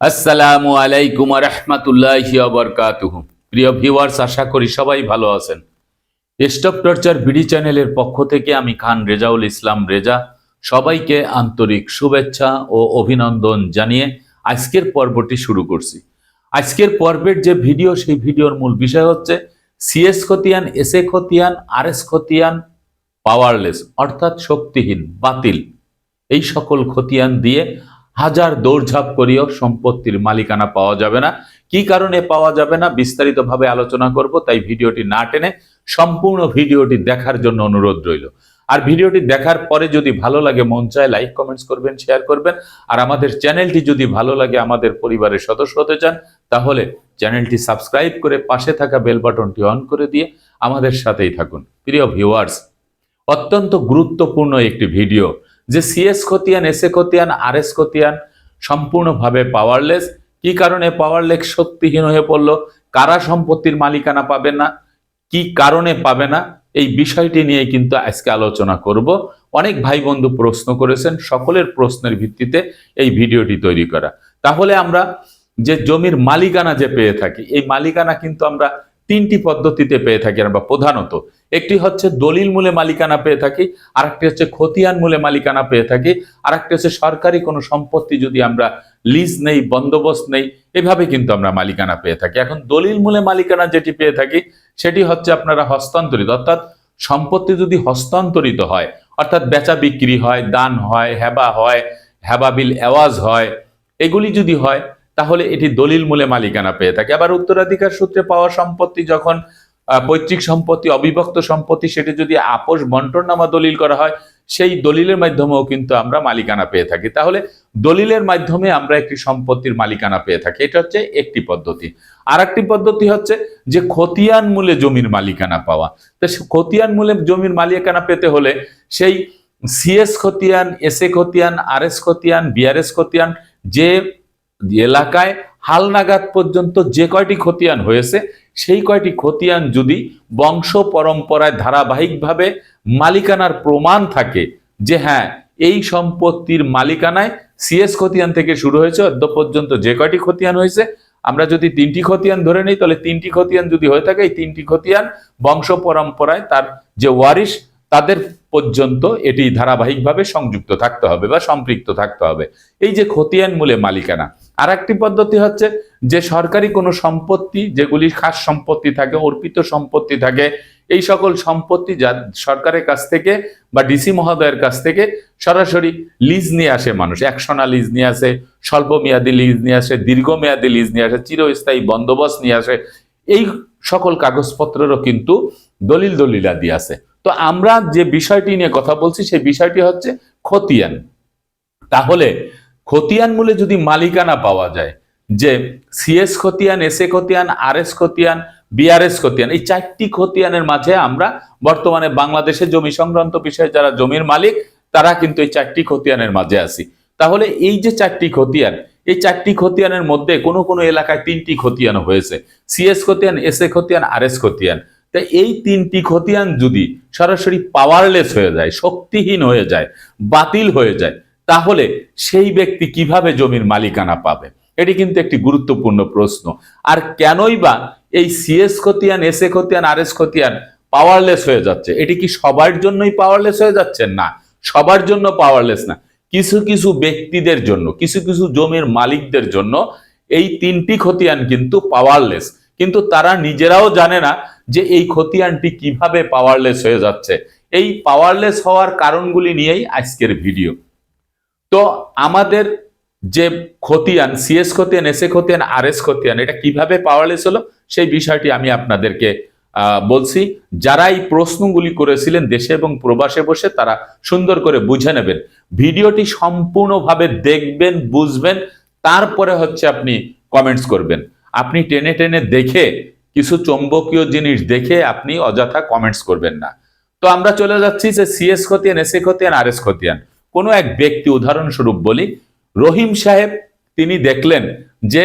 আসসালামু আলাইকুম রহমতুল্লাহি বরকাতুহ। প্রিয় ভিউয়ার্স, আশা করি সবাই ভালো আছেন। স্টপ টর্চার বিডি চ্যানেলের পক্ষ থেকে আমি খান রেজাউল ইসলাম রেজা সবাইকে আন্তরিক শুভেচ্ছা ও অভিনন্দন জানিয়ে আজকের পর্বটি শুরু করছি। আজকের পর্বের যে ভিডিও, সেই ভিডিওর মূল বিষয় হচ্ছে সিএস খতিয়ান এস এ খতিয়ান আর এস খতিয়ান পাওয়ারলেস অর্থাৎ শক্তিহীন, বাতিল। এই সকল খতিয়ান দিয়ে হাজার দৌড়ঝাঁপ করিও সম্পত্তির মালিকানা পাওয়া যাবে না। কি কারণে পাওয়া যাবে না? বিস্তারিতভাবে আলোচনা করব, তাই ভিডিওটি না টেনে সম্পূর্ণ ভিডিওটি দেখার জন্য অনুরোধ রইল। আর ভিডিওটি দেখার পরে যদি ভালো লাগে, মন চায় লাইক, কমেন্টস করবেন, শেয়ার করবেন। আর আমাদের চ্যানেলটি যদি ভালো লাগে, আমাদের পরিবারের সদস্য হতে চান, তাহলে চ্যানেলটি সাবস্ক্রাইব করে পাশে থাকা বেল বাটনটি অন করে দিয়ে আমাদের সাথেই থাকুন। প্রিয় ভিউয়ার্স, অত্যন্ত গুরুত্বপূর্ণ একটি ভিডিও। যে সিএস খতিয়ান এ খতিয়ান আর এস খতিয়ান সম্পূর্ণভাবে পাওয়ারলেস কি কারণে পাওয়ারলেস শক্তিহীন হয়ে পড়ল। কারা সম্পত্তির মালিকানা পাবে না? কি কারণে পাবে না? এই বিষয়টি নিয়ে কিন্তু আজকে আলোচনা করব। অনেক ভাই বন্ধু প্রশ্ন করেছেন, সকলের প্রশ্নের ভিত্তিতে এই ভিডিওটি তৈরি করা। তাহলে আমরা যে জমির মালিকানা যে পেয়ে থাকি, এই মালিকানা কিন্তু আমরা তিনটি পদ্ধতিতে পেয়ে থাকি আমরা প্রধানত। একটি হচ্ছে দলিল মূলে মালিকানা পেয়ে থাকি, আরেকটি হচ্ছে খতিয়ান মূলে মালিকানা পেয়ে থাকি, আরেকটি হচ্ছে সরকারি কোনো সম্পত্তি যদি আমরা লিজ নেই, বন্দোবস্ত নেই, এভাবে কিন্তু আমরা মালিকানা পেয়ে থাকি। এখন দলিল মূলে মালিকানা যেটি পেয়ে থাকি, সেটি হচ্ছে আপনারা হস্তান্তরিত, অর্থাৎ সম্পত্তি যদি হস্তান্তরিত হয়, অর্থাৎ বেচা বিক্রি হয়, দান হয়, হেবা হয়, হেবা বিল এওয়াজ হয়, এগুলি যদি হয় তাহলে এটি দলিল মূলে মালিকানা পেয়ে থাকে। আবার উত্তরাধিকার সূত্রে পাওয়া সম্পত্তি যখন পৈতৃক সম্পত্তি, অবিভক্ত সম্পত্তি, সেটি যদি আপোষ বন্টন নামা দলিল করা হয়, সেই দলিলের মাধ্যমেও কিন্তু আমরা মালিকানা পেয়ে থাকি। তাহলে দলিলের মাধ্যমে আমরা একটি সম্পত্তির মালিকানা পেয়ে থাকি। এটা হচ্ছে একটি পদ্ধতি। আর একটি পদ্ধতি হচ্ছে যে খতিয়ান মূলে জমির মালিকানা পাওয়া। তো খতিয়ান মূলে জমির মালিকানা পেতে হলে সেই সিএস খতিয়ান, এস এ খতিয়ান, আর এস খতিয়ান বিআরএস খতিয়ান, যে এলাকায় হালনাগাদ পর্যন্ত যে কয়টি খতিয়ান হয়েছে, সেই কয়টি খতিয়ান যদি বংশ পরম্পরায় ধারাবাহিকভাবে মালিকানার প্রমাণ থাকে যে হ্যাঁ এই সম্পত্তির মালিকানায় সিএস খতিয়ান থেকে শুরু হয়েছে অদ্য পর্যন্ত যে কয়টি খতিয়ান হয়েছে, আমরা যদি তিনটি খতিয়ান ধরে নিই, তাহলে তিনটি খতিয়ান যদি হয়ে থাকে, এই তিনটি খতিয়ান বংশ পরম্পরায় তার যে ওয়ারিশ, তাদের পর্যন্ত এটি ধারাবাহিকভাবে সংযুক্ত থাকতে হবে বা সম্পৃক্ত থাকতে হবে। এই যে খতিয়ান মূলে মালিকানা আর একটি পদ্ধতি হচ্ছে যে সরকারি কোনো সম্পত্তি, যেগুলি খাস সম্পত্তি থাকে, অর্পিত সম্পত্তি থাকে, এই সকল সম্পত্তি যা সরকারের কাছ থেকে বা ডিসি মহোদয়ের কাছ থেকে সরাসরি লিজ নিয়ে আসে মানুষ। একশনা লিজ নিয়ে আসে স্বল্প মেয়াদী লিজ নিয়ে আসে, দীর্ঘমেয়াদী লিজ নিয়ে আসে, চিরস্থায়ী বন্দোবস্ত নিয়ে আসে। এই সকল কাগজপত্রেরও কিন্তু দলিল দলিলাদি আছে। তো আমরা যে বিষয়টি নিয়ে কথা বলছি, সেই বিষয়টি হচ্ছে খতিয়ান। তাহলে খতিয়ান মূলে যদি মালিকানা পাওয়া যায়, যে সিএস খতিয়ান এস এ খতিয়ান আর এস খতিয়ান বিআরএস খতিয়ান, এই চারটি খতিয়ানের মাঝে আমরা বর্তমানে বাংলাদেশে জমি সংক্রান্ত বিষয়ে যারা জমির মালিক, তারা কিন্তু এই চারটি খতিয়ানের মাঝে আছি। তাহলে এই যে চারটি খতিয়ান, এই চারটি খতিয়ানের মধ্যে কোনো কোনো এলাকায় তিনটি খতিয়ান হয়েছে। সিএস খতিয়ান এস এ খতিয়ান আর এস খতিয়ান। তা এই তিনটি খতিয়ান যদি সরাসরি পাওয়ারলেস হয়ে যায়, শক্তিহীন হয়ে যায়, বাতিল হয়ে যায় তাহলে সেই ব্যক্তি কীভাবে জমির মালিকানা পাবে? এটি কিন্তু একটি গুরুত্বপূর্ণ প্রশ্ন। আর কেনই বা এই সিএস খতিয়ান এস এ খতিয়ান আর এস খতিয়ান পাওয়ারলেস হয়ে যাচ্ছে? এটি কি সবার জন্যই পাওয়ারলেস হয়ে যাচ্ছে? না, সবার জন্য পাওয়ারলেস না। কিছু কিছু ব্যক্তিদের জন্য, কিছু কিছু জমির মালিকদের জন্য এই তিনটি খতিয়ান কিন্তু পাওয়ারলেস কিন্তু তারা নিজেরাও জানে না যে এই খতিয়ানটি কীভাবে পাওয়ারলেস হয়ে যাচ্ছে। এই পাওয়ারলেস হওয়ার কারণগুলি নিয়েই আজকের ভিডিও তো আমাদের যে খতিয়ান সিএস খতিয়ান এস এ খতিয়ান আর এস খতিয়ান, এটা কীভাবে পাওয়ারলেস হলো সেই বিষয়টি আমি আপনাদেরকে বলছি। যারা এই প্রশ্নগুলি করেছিলেন দেশে এবং প্রবাসে বসে, তারা সুন্দর করে বুঝে নেবেন। ভিডিওটি সম্পূর্ণভাবে দেখবেন, বুঝবেন, তারপরে হচ্ছে আপনি কমেন্টস করবেন। আপনি টেনে টেনে দেখে, কিছু চৌম্বকীয় জিনিস দেখে আপনি অযথা কমেন্টস করবেন না। তো আমরা চলে যাচ্ছি যে সিএস খতিয়ান এস এ খতিয়ান আর এস খতিয়ান। কোনো এক ব্যক্তি, উদাহরণস্বরূপ বলি, রহিম সাহেব, তিনি দেখলেন যে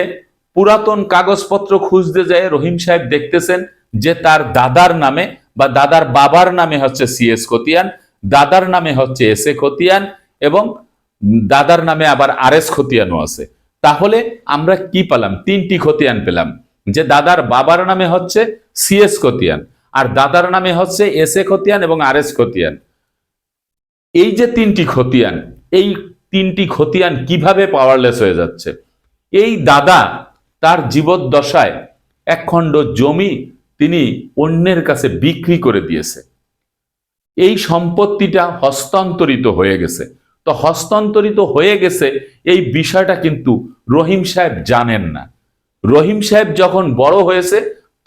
পুরাতন কাগজপত্র খুঁজতে যায় রহিম সাহেব দেখতেছেন যে তার দাদার নামে বা দাদার বাবার নামে হচ্ছে সিএস খতিয়ান, দাদার নামে হচ্ছে এস এ খতিয়ান এবং দাদার নামে আবার আর এস খতিয়ানও আছে। তাহলে আমরা কি পেলাম? তিনটি খতিয়ান পেলাম, যে দাদার বাবার নামে হচ্ছে সিএস খতিয়ান আর দাদার নামে হচ্ছে এস এ খতিয়ান এবং আর এস খতিয়ান। এই যে তিনটি খতিয়ান, এই তিনটি খতিয়ান কীভাবে পাওয়ারলেস হয়ে যাচ্ছে? এই দাদা তার জীবদ্দশায় এক খণ্ড জমি তিনি অন্যের কাছে বিক্রি করে দিয়েছে। এই সম্পত্তিটা হস্তান্তরিত হয়ে গেছে। তো হস্তান্তরিত হয়ে গেছে, এই বিষয়টা কিন্তু রহিম সাহেব জানেন না। রহিম সাহেব যখন বড় হয়েছে,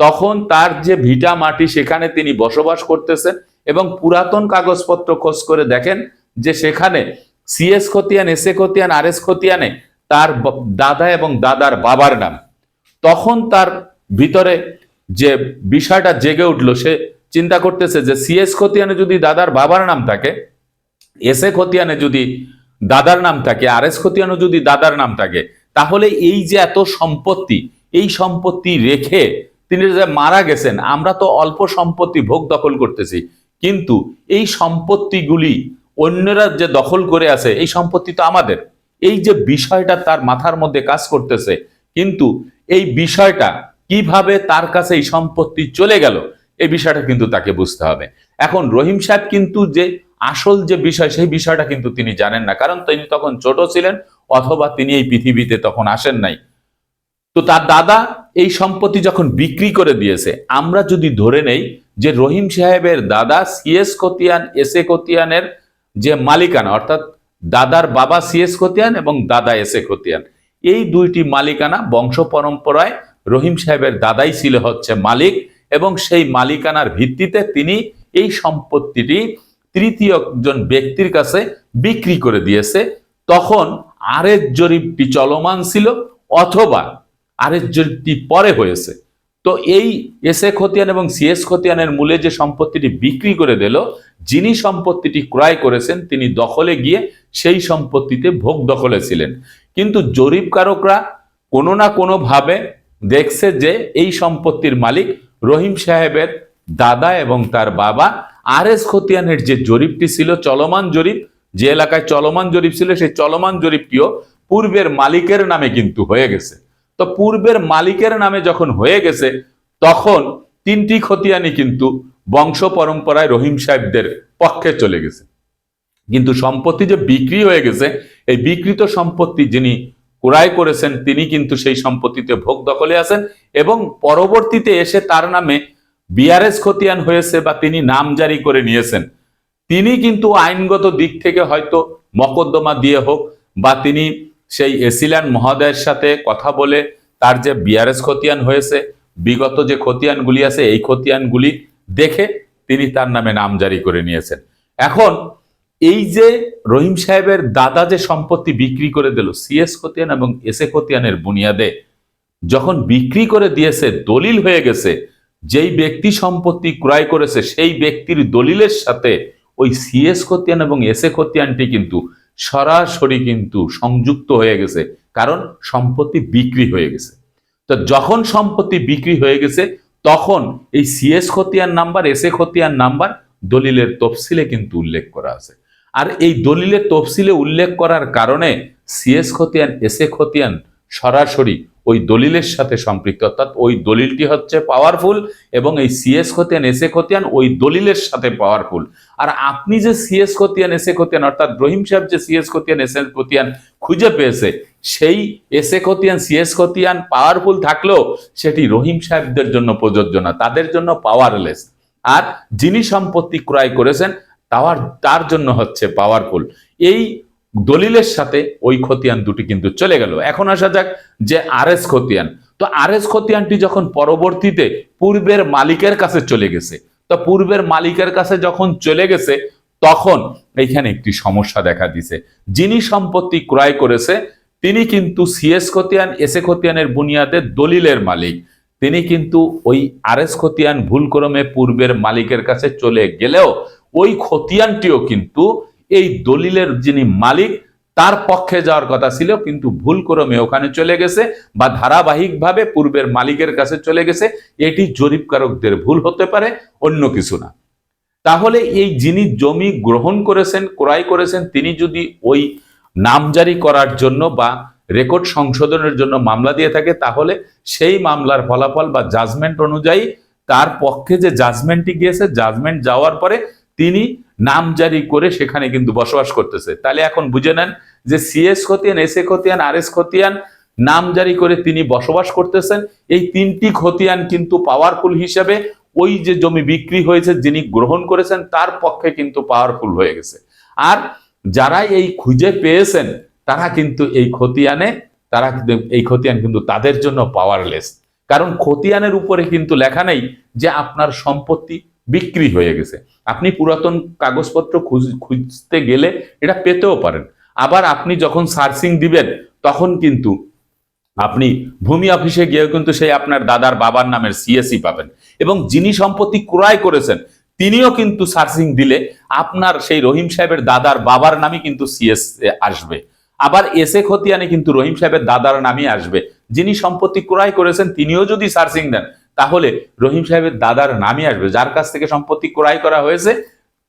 তখন তার যে ভিটা মাটি সেখানে তিনি বসবাস করতেছেন এবং পুরাতন কাগজপত্র খোঁজ করে দেখেন যে সেখানে সিএস খতিয়ান এস এ খতিয়ান আর এস খতিয়ানে তার দাদা এবং দাদার বাবার নাম। তখন তার ভিতরে যে বিষয়টা জেগে উঠল, সে চিন্তা করতেছে যে সিএস খতিয়ানে যদি দাদার বাবার নাম থাকে এস এ খতিয়ানে যদি দাদার নাম থাকে আর এস খতিয়ানে যদি দাদার নাম থাকে, তাহলে এই যে এত সম্পত্তি, এই সম্পত্তি রেখে তিনি যে মারা গেছেন, আমরা তো অল্প সম্পত্তি ভোগ দখল করতেছি। কিন্তু এই সম্পত্তিগুলি অন্যরা যে দখল করে আছে, এই সম্পত্তি তো আমাদের। এই যে বিষয়টা তার মাথার মধ্যে কাজ করতেছে, কিন্তু এই বিষয়টা কীভাবে তার কাছে এই সম্পত্তি চলে গেল, এই বিষয়টা কিন্তু তাকে বুঝতে হবে। এখন রহিম সাহেব কিন্তু যে আসল যে বিষয়, সেই বিষয়টা কিন্তু তিনি জানেন না, কারণ তিনি তখন ছোট ছিলেন অথবা তিনি এই পৃথিবীতে তখন আসেন নাই। তো তার দাদা এই সম্পত্তি যখন বিক্রি করে দিয়েছে, আমরা যদি ধরে নেই যে রহিম সাহেবের দাদা সিএস খতিয়ান এস এ খতিয়ানের যে মালিকানা, অর্থাৎ দাদার বাবা সিএস খতিয়ান এবং দাদা এস এ খতিয়ান এই দুইটি মালিকানা বংশ পরম্পরায় রহিম সাহেবের দাদাই ছিল হচ্ছে মালিক এবং সেই মালিকানার ভিত্তিতে তিনি এই সম্পত্তিটি তৃতীয় একজন ব্যক্তির কাছে বিক্রি করে দিয়েছে। তখন আরেক জরিপটি চলমান ছিল অথবা আরেক জরিপটি পরে হয়েছে। তো এই এস এ খতিয়ান এবং সিএস খতিয়ানের মূলে যে সম্পত্তিটি বিক্রি করে দিল, যিনি সম্পত্তিটি ক্রয় করেছেন, তিনি দখলে গিয়ে সেই সম্পত্তিতে ভোগ দখলে ছিলেন। কিন্তু জরিপকারকরা কোনো না কোনোভাবে দেখছে যে এই সম্পত্তির মালিক রহিম সাহেবের দাদা এবং তার বাবা। আর এস খতিয়ানের যে জরিপটি ছিল, চলমান জরিপ, যে এলাকায় চলমান জরিপ ছিল, সেই চলমান জরিপটিও পূর্বের মালিকের নামে কিন্তু হয়ে গেছে। তো পূর্বের মালিকের নামে যখন হয়ে গেছে, তখন তিনটি খতিয়ানি কিন্তু বংশ পরম্পরায় রহিম সাহেবদের পক্ষে চলে গেছে। কিন্তু সম্পত্তি যে বিক্রি হয়ে গেছে, এই বিকৃত সম্পত্তি যিনি ক্রয় করেছেন, তিনি কিন্তু সেই সম্পত্তিতে ভোগ দখলে আছেন এবং পরবর্তীতে এসে তার নামে বিআরএস খতিয়ান হয়েছে বা তিনি নাম জারি করে নিয়েছেন। তিনি কিন্তু আইনগত দিক থেকে হয়তো মকদ্দমা দিয়ে হোক বা তিনি সেই এসিল্যান্ড মহোদয়ের সাথে কথা বলে তার যে বিআরএস খতিয়ান হয়েছে, বিগত যে খতিয়ানগুলি আছে, এই খতিয়ানগুলি দেখে তিনি তার নামে নাম জারি করে নিয়েছেন। এখন এই যে রহিম সাহেবের দাদা যে সম্পত্তি বিক্রি করে দিল, সিএস খতিয়ান এবং এস এ খতিয়ানের বুনিয়াদে, যখন বিক্রি করে দিয়েছে, দলিল হয়ে গেছে, যেই ব্যক্তি সম্পত্তি ক্রয় করেছে, সেই ব্যক্তির দলিলের সাথে ওই সিএস খতিয়ান এবং এস এ খতিয়ানটি কিন্তু সরাসরি কিন্তু সংযুক্ত হয়ে গেছে, কারণ সম্পত্তি বিক্রি হয়ে গেছে। তো যখন সম্পত্তি বিক্রি হয়ে গেছে, তখন এই সিএস খতিয়ান নাম্বার এস এ খতিয়ান নাম্বার দলিলের তফসিলে কিন্তু উল্লেখ করা আছে। আর এই দলিলের তফসিলে উল্লেখ করার কারণে সিএস খতিয়ান এস এ খতিয়ান সরাসরি ওই দলিলের সাথে সম্পৃক্ত। অর্থাৎ ওই দলিলটি হচ্ছে পাওয়ারফুল এবং এই সিএস খতিয়ান এসে খতিয়ান ওই দলিলের সাথে পাওয়ারফুল আর আপনি যে সিএস খতিয়ান এসে খতিয়ান, অর্থাৎ রহিম সাহেব যে সিএস খতিয়ান এসে খতিয়ান খুঁজে পেয়েছে, সেই এসে খতিয়ান সিএস খতিয়ান পাওয়ারফুল থাকলেও সেটি রহিম সাহেবদের জন্য প্রযোজ্য না, তাদের জন্য পাওয়ারলেস আর যিনি সম্পত্তি ক্রয় করেছেন তার তার জন্য হচ্ছে পাওয়ারফুল এই দলিলের সাথে ওই খতিয়ান দুটি কিন্তু চলে গেল। এখন আসা যাক যে আর এস খতিয়ান। তো আর এস খতিয়ানটি যখন পরবর্তীতে পূর্বের মালিকের কাছে চলে গেছে, তো পূর্বের মালিকের কাছে যখন চলে গেছে, তখন এইখানে একটি সমস্যা দেখা দিছে। যিনি সম্পত্তি ক্রয় করেছে, তিনি কিন্তু সিএস খতিয়ান এস এ খতিয়ানের বুনিয়াদে দলিলের মালিক। তিনি কিন্তু ওই আর এস খতিয়ান ভুলক্রমে পূর্বের মালিকের কাছে চলে গেলেও ওই খতিয়ানটিও কিন্তু এই দলিলের যিনি মালিক, তার পক্ষে যাওয়ার কথা ছিল, কিন্তু ভুলক্রমে ওখানে চলে গেছে বা ধারাবাহিকভাবে পূর্বের মালিকের কাছে চলে গেছে। এটি জরিপকারকদের ভুল হতে পারে, অন্য কিছু না। তাহলে এই যিনি জমি গ্রহণ করেছেন, ক্রয় করেছেন, তিনি যদি ওই নামজারি করার জন্য বা রেকর্ড সংশোধনের জন্য মামলা দিয়ে থাকে, তাহলে সেই মামলার ফলাফল বা জাজমেন্ট অনুযায়ী তার পক্ষে যে জাজমেন্টটি গিয়েছে জাজমেন্ট যাওয়ার পরে তিনি নাম জারি করে সেখানে কিন্তু বসবাস করতেছে। তাহলে এখন বুঝে নেন যে সিএস খতিয়ান এস এ খতিয়ান আর এস খতিয়ান নাম জারি করে তিনি বসবাস করতেছেন। এই তিনটি খতিয়ান কিন্তু পাওয়ারফুল হিসেবে ওই যে জমি বিক্রি হয়েছে যিনি গ্রহণ করেছেন, তার পক্ষে কিন্তু পাওয়ারফুল হয়ে গেছে। আর যারা এই খুঁজে পেয়েছেন, তারা কিন্তু এই খতিয়ানে, তারা এই খতিয়ান কিন্তু তাদের জন্য পাওয়ারলেস কারণ খতিয়ানের উপরে কিন্তু লেখা নেই যে আপনার সম্পত্তি বিক্রি হয়ে গেছে। আপনি পুরাতন কাগজপত্র খুঁজ- খুঁজতে গেলে এটা পেতেও পারেন। আবার আপনি যখন সার্চিং দিবেন, তখন কিন্তু আপনি ভূমি অফিসে গিয়েও কিন্তু সেই আপনার দাদার বাবার নামের সিএসি পাবেন। এবং যিনি সম্পত্তি ক্রয় করেছেন, তিনিও কিন্তু সার্চিং দিলে আপনার সেই রহিম সাহেবের দাদার বাবার নামই কিন্তু সিএস আসবে। আবার এসে খতিয়ানে কিন্তু রহিম সাহেবের দাদার নামই আসবে। যিনি সম্পত্তি ক্রয় করেছেন, তিনিও যদি সার্চিং দেন তাহলে রহিম সাহেবের দাদার নামই আসবে, যার কাছ থেকে সম্পত্তি ক্রয় করা হয়েছে,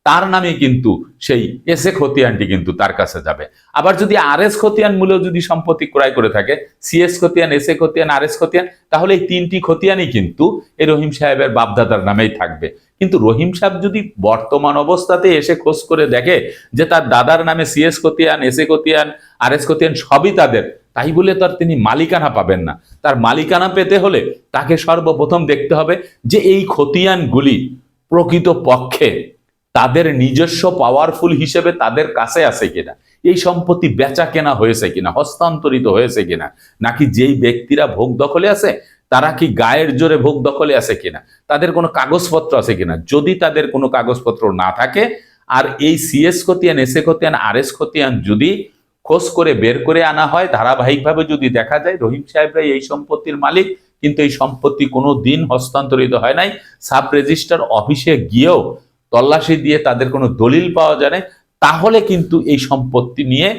তার নামে কিন্তু সেই এসে খতিয়ানটি কিন্তু তার কাছে যাবে। আবার যদি আর এস খতিয়ান মূলেও যদি সম্পত্তি ক্রয় করে থাকে সিএস খতিয়ান, এসে খতিয়ান, আর এস খতিয়ান, তাহলে এই তিনটি খতিয়ানই কিন্তু এই রহিম সাহেবের বাপদাদার নামেই থাকবে। কিন্তু রহিম সাহেব যদি বর্তমান অবস্থাতে এসে খোঁজ করে দেখে যে তার দাদার নামে সিএস খতিয়ান, এসে খতিয়ান, আর এস খতিয়ান সবই তাদের তাই বলে তার তিনি মালিকানা পাবেন না। তার মালিকানা পেতে হলে তাকে সর্বপ্রথম দেখতে হবে যে এই খতিয়ানগুলি প্রকৃত পক্ষে তাদের নিজস্ব পাওয়ারফুল হিসেবে তাদের কাছে আছে কিনা, এই সম্পত্তি বেচা কেনা হয়েছে কিনা, হস্তান্তরিত হয়েছে কিনা, নাকি যেই ব্যক্তিরা ভোগ দখলে আছে, তারা কি গায়ের জোরে ভোগ দখলে আছে কিনা, তাদের কোনো কাগজপত্র আছে কিনা, যদি তাদের কোনো কাগজপত্র না থাকে, আর এই সিএস খতিয়ান এসএ খতিয়ান আর এস খতিয়ান যদি খোঁজ করে বের করে আনা হয়। ধারাবাহিকভাবে যদি দেখা যায়, রহিম সাহেবরা এই সম্পত্তির মালিক, কিন্তু এই সম্পত্তি কোনো দিন হস্তান্তরিত হয় নাই। সাব রেজিস্টার অফিসে গিয়েও তল্লাশি দিয়ে তাদের কোনো দলিল পাওয়া যায় না তাহলে কিন্তু এই সম্পত্তি নিয়ে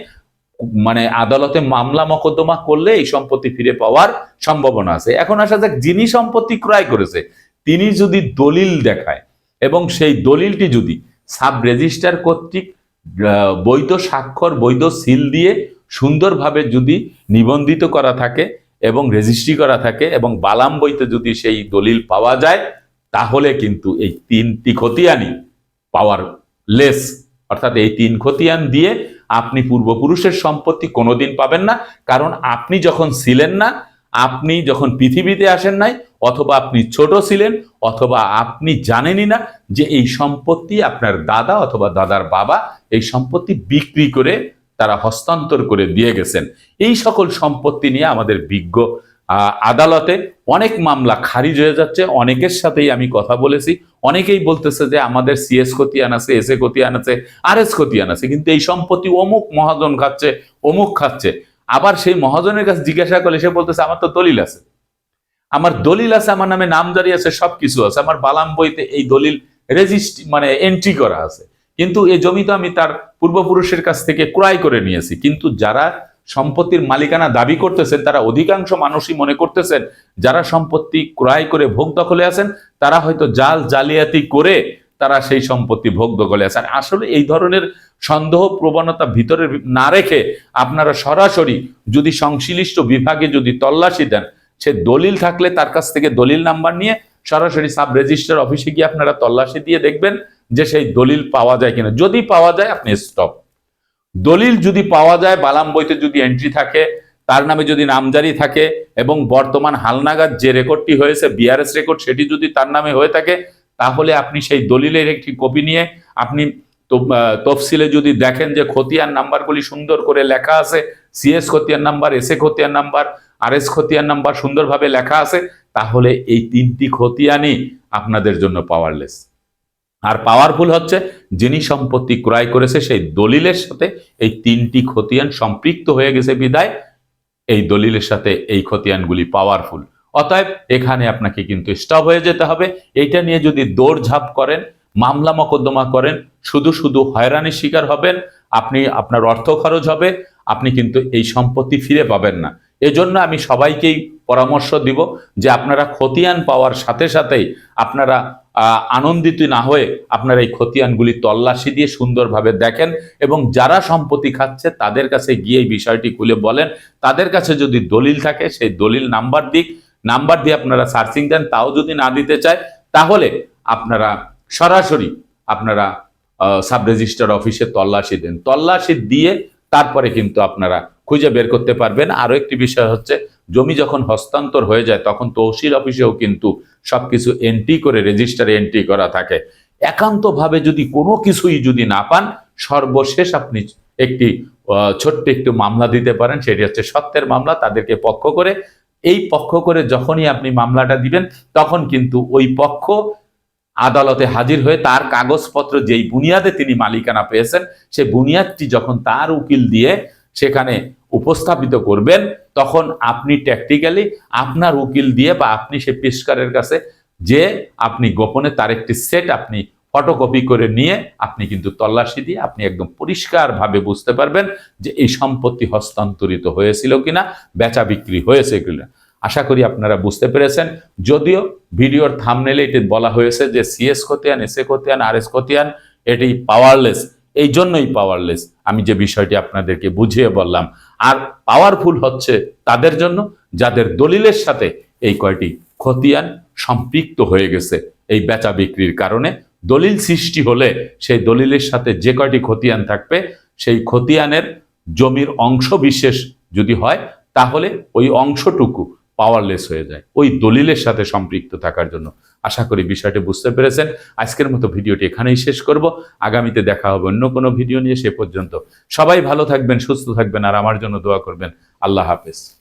মানে আদালতে মামলা মকদ্দমা করলে এই সম্পত্তি ফিরে পাওয়ার সম্ভাবনা আছে। এখন আসা যাক, যিনি সম্পত্তি ক্রয় করেছে, তিনি যদি দলিল দেখায় এবং সেই দলিলটি যদি সাব রেজিস্টার কর্তৃক বৈধ স্বাক্ষর, বৈধ সিল দিয়ে সুন্দরভাবে যদি নিবন্ধিত করা থাকে এবং রেজিস্ট্রি করা থাকে এবং বালাম বইতে যদি সেই দলিল পাওয়া যায়, তাহলে কিন্তু এই তিনটি খতিয়ানই পাওয়ার লেস অর্থাৎ এই তিন খতিয়ান দিয়ে আপনি পূর্বপুরুষের সম্পত্তি কোনোদিন পাবেন না। কারণ আপনি যখন ছিলেন না আপনি যখন পৃথিবীতে আসেন নাই, অথবা আপনি ছোট ছিলেন, অথবা আপনি জানেনই না যে এই সম্পত্তি আপনার দাদা অথবা দাদার বাবা এই সম্পত্তি বিক্রি করে তারা হস্তান্তর করে দিয়ে গেছেন। এই সকল সম্পত্তি নিয়ে আমাদের বিজ্ঞ আদালতে অনেক মামলা খারিজ হয়ে যাচ্ছে। অনেকের সাথেই আমি কথা বলেছি। অনেকেই বলতেছে যে আমাদের সিএস খতিয়ান আছে এস এ খতিয়ান আছে আর এস খতিয়ান আছে, কিন্তু এই সম্পত্তি অমুক মহাজন খাচ্ছে, অমুক খাচ্ছে। আবার সেই মহাজনের কাছে জিজ্ঞাসা করলে সে বলতেছে, আমার তো দলিল আছে। আমার দলিল আছে, আমার নামে নামজারি আছে, সবকিছু আছে। আমার বালাম বইতে এই দলিল রেজিস্ট্রি মানে এন্ট্রি করা আছে। কিন্তু এই জমি তো আমি তার পূর্বপুরুষের কাছ থেকে ক্রয় করে নিয়েছি। কিন্তু যারা সম্পত্তির মালিকানা দাবি করতেছেন, তারা অধিকাংশ মানুষই মনে করতেছেন, যারা সম্পত্তি ক্রয় করে ভোগ দখলে আছেন, তারা হয়তো জাল জালিয়াতি করে তারা সেই সম্পত্তি ভোগ দখলে আছেন আসলে এই ধরনের সন্দেহ প্রবণতা ভিতরে না রেখে আপনারা সরাসরি যদি সংশ্লিষ্ট বিভাগে যদি তল্লাশি দেন, সে দলিল থাকলে তার কাছ থেকে দলিল নাম্বার নিয়ে সরাসরি সাব রেজিস্টার অফিসে গিয়ে আপনারা তল্লাশি দিয়ে দেখবেন যে সেই দলিল পাওয়া যায় কিনা। যদি পাওয়া যায়, আপনি স্টপ দলিল যদি পাওয়া যায়, বালাম বইতে যদি এন্ট্রি থাকে, তার নামে যদি নামজারি থাকে এবং বর্তমান হালনাগাদ যে রেকর্ডটি হয়েছে বিআরএস রেকর্ড সেটি যদি তার নামে হয়ে থাকে তাহলে আপনি সেই দলিলের একটি কপি নিয়ে আপনি তফসিলে যদি দেখেন যে খতিয়ান নাম্বারগুলি সুন্দর করে লেখা আছে, সিএস খতিয়ান নাম্বার, এস এ খতিয়ান নাম্বার আর এস খতিয়ান নাম্বার সুন্দরভাবে লেখা আছে, তাহলে এই তিনটি খতিয়ানই আপনাদের জন্য পাওয়ারলেস আর পাওয়ারফুল হচ্ছে যিনি সম্পত্তি ক্রয় করেছে, সেই দলিলের সাথে এই তিনটি খতিয়ান সম্পৃক্ত হয়ে গেছে বিদায়। এই দলিলের সাথে এই খতিয়ানগুলি পাওয়ারফুল অতএব এখানে আপনাকে কিন্তু স্টপ হয়ে যেতে হবে। এইটা নিয়ে যদি দৌড়ঝাঁপ করেন, মামলা মকদ্দমা করেন, শুধু শুধু হয়রানির শিকার হবেন, আপনি, আপনার অর্থ খরচ হবে, আপনি কিন্তু এই সম্পত্তি ফিরে পাবেন না। এজন্য আমি সবাইকেই পরামর্শ দিব যে আপনারা খতিয়ান পাওয়ার সাথে সাথেই আপনারা আনন্দিত না হয়ে আপনারা এই খতিয়ানগুলি তল্লাশি দিয়ে সুন্দরভাবে দেখেন এবং যারা সম্পত্তি খাচ্ছে তাদের কাছে গিয়ে এই বিষয়টি খুলে বলেন। তাদের কাছে যদি দলিল থাকে, সেই দলিল নাম্বার দিক। নাম্বার দিয়ে আপনারা সার্চিং দেন, তাও যদি না দিতে চায়, তাহলে আপনারা সরাসরি আপনারা সাব রেজিস্টার অফিসে তল্লাশি দেন। তল্লাশি দিয়ে তারপরে কিন্তু আপনারা খুঁজে বের করতে পারবেন। আরও একটি বিষয় হচ্ছে, জমি যখন হস্তান্তর হয়ে যায়, তখন তহসিল অফিসেও কিন্তু সবকিছু এন্ট্রি করে রেজিস্টারে এন্ট্রি করা থাকে। একান্তভাবে যদি কোনো কিছুই যদি না পান, সর্বশেষ আপনি একটি ছোট্ট একটু মামলা দিতে পারেন। সেটি হচ্ছে সত্যের মামলা, তাদেরকে পক্ষ করে এই পক্ষ করে যখনই আপনি মামলাটা দিবেন, তখন কিন্তু ওই পক্ষ আদালতে হাজির হয়ে তার কাগজপত্র যেই বুনিয়াদে তিনি মালিকানা পেয়েছেন, সেই বুনিয়াদটি যখন তার উকিল দিয়ে সেখানে উপস্থাপিত করবেন, তখন আপনি ট্যাকটিক্যালি আপনার উকিল দিয়ে বা আপনি সে পেশকারের কাছে যে আপনি গোপনে তার একটি সেট আপনি ফটোকপি করে নিয়ে আপনি কিন্তু তল্লাশি দিয়ে আপনি একদম পরিষ্কারভাবে বুঝতে পারবেন যে এই সম্পত্তি হস্তান্তরিত হয়েছিল কিনা, বেচা বিক্রি হয়েছে কিনা। আশা করি আপনারা বুঝতে পেরেছেন। যদিও ভিডিওর থামনেলে এটি বলা হয়েছে যে সিএস খতিয়ান এস এ খতিয়ান আর এস খতিয়ান এটি পাওয়ারলেস এই জন্যই পাওয়ারলেস আমি যে বিষয়টি আপনাদেরকে বুঝিয়ে বললাম। আর পাওয়ারফুল হচ্ছে তাদের জন্য, যাদের দলিলের সাথে এই কয়টি খতিয়ান সম্পৃক্ত হয়ে গেছে এই বেচা বিক্রির কারণে। দলিল সৃষ্টি হলে সেই দলিলের সাথে যে কয়টি খতিয়ান থাকবে, সেই খতিয়ানের জমির অংশ বিশেষ যদি হয়, তাহলে ওই অংশটুকু পাওয়ারলেস হয়ে যায়। ওই দলিলের সাথে সম্পৃক্ত থাকার জন্য। আশা করি বিষয়টি বুঝতে পেরেছেন। আজকের মতো ভিডিওটি এখানেই শেষ করব। আগামীতে দেখা হবে অন্য কোনো ভিডিও নিয়ে, সে পর্যন্ত সবাই ভালো থাকবেন, সুস্থ থাকবেন, আর আমার জন্য দোয়া করবেন। আল্লাহ হাফেজ।